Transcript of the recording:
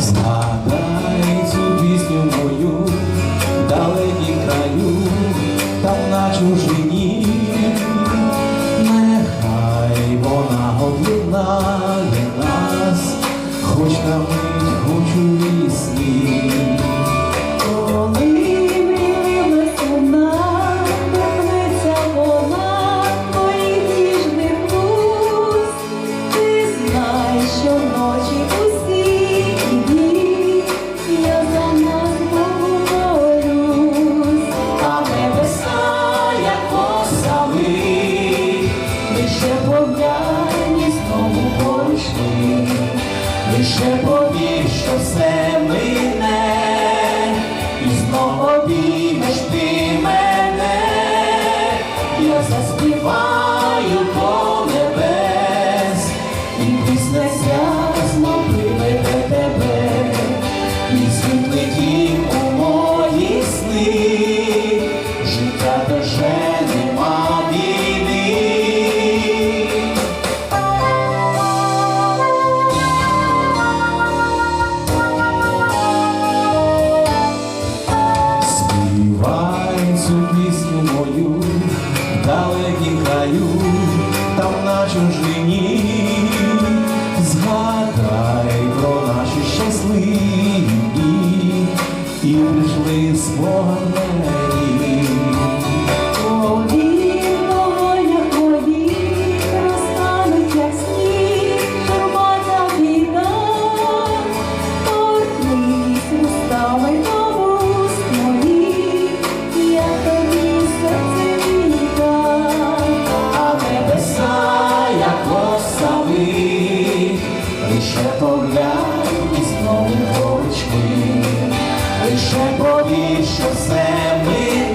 Згадай цю пісню мою в далекім краю, там на чужині, лише повір, що все мине, і знов обіймеш ти мене, я заспіваю до небес, і пісня ця знов приведе тебе, і світлий дім у мої сни, чужині, згадай про наші щасливі і прийшли спогадені. Лише поглянь знову очки, лише повір, мине,